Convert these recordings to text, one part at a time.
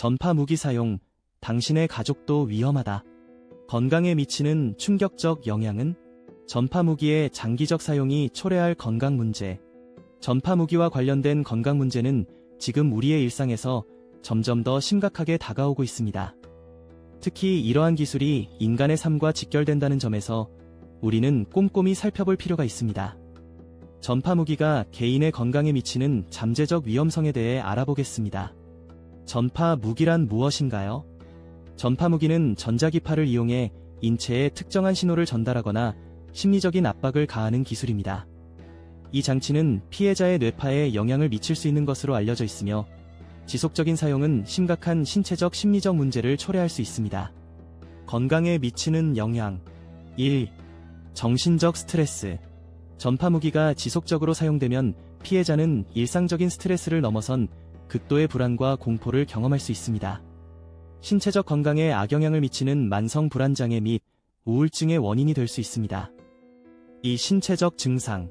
전파 무기 사용, 당신의 가족도 위험하다. 건강에 미치는 충격적 영향은 전파 무기의 장기적 사용이 초래할 건강 문제. 전파 무기와 관련된 건강 문제는 지금 우리의 일상에서 점점 더 심각하게 다가오고 있습니다. 특히 이러한 기술이 인간의 삶과 직결된다는 점에서 우리는 꼼꼼히 살펴볼 필요가 있습니다. 전파 무기가 개인의 건강에 미치는 잠재적 위험성에 대해 알아보겠습니다. 전파 무기란 무엇인가요? 전파 무기는 전자기파를 이용해 인체에 특정한 신호를 전달하거나 심리적인 압박을 가하는 기술입니다. 이 장치는 피해자의 뇌파에 영향을 미칠 수 있는 것으로 알려져 있으며 지속적인 사용은 심각한 신체적 심리적 문제를 초래할 수 있습니다. 건강에 미치는 영향 1. 정신적 스트레스 전파 무기가 지속적으로 사용되면 피해자는 일상적인 스트레스를 넘어선 극도의 불안과 공포를 경험할 수 있습니다. 신체적 건강에 악영향을 미치는 만성 불안장애 및 우울증의 원인이 될 수 있습니다. 이 신체적 증상,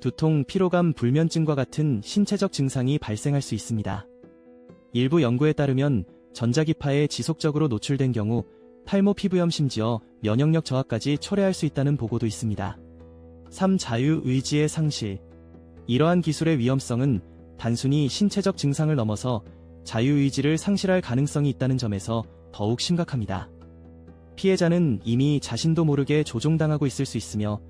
두통, 피로감, 불면증과 같은 신체적 증상이 발생할 수 있습니다. 일부 연구에 따르면 전자기파에 지속적으로 노출된 경우 탈모 피부염 심지어 면역력 저하까지 초래할 수 있다는 보고도 있습니다. 3. 자유의지의 상실 이러한 기술의 위험성은 단순히 신체적 증상을 넘어서 자유의지를 상실할 가능성이 있다는 점에서 더욱 심각합니다. 피해자는 이미 자신도 모르게 조종당하고 있을 수 있으며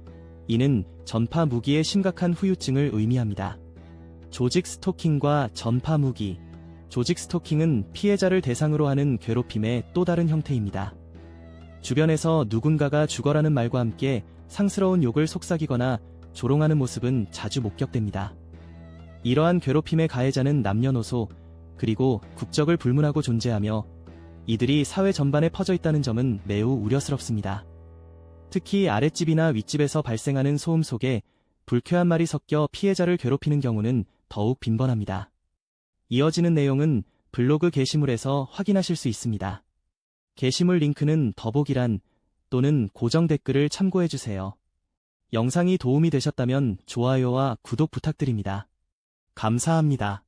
이는 전파 무기의 심각한 후유증을 의미합니다. 조직 스토킹과 전파 무기 조직 스토킹은 피해자를 대상으로 하는 괴롭힘의 또 다른 형태입니다. 주변에서 누군가가 죽어라는 말과 함께 상스러운 욕을 속삭이거나 조롱하는 모습은 자주 목격됩니다. 이러한 괴롭힘의 가해자는 남녀노소, 그리고 국적을 불문하고 존재하며 이들이 사회 전반에 퍼져 있다는 점은 매우 우려스럽습니다. 특히 아랫집이나 윗집에서 발생하는 소음 속에 불쾌한 말이 섞여 피해자를 괴롭히는 경우는 더욱 빈번합니다. 이어지는 내용은 블로그 게시물에서 확인하실 수 있습니다. 게시물 링크는 더보기란 또는 고정 댓글을 참고해주세요. 영상이 도움이 되셨다면 좋아요와 구독 부탁드립니다. 감사합니다.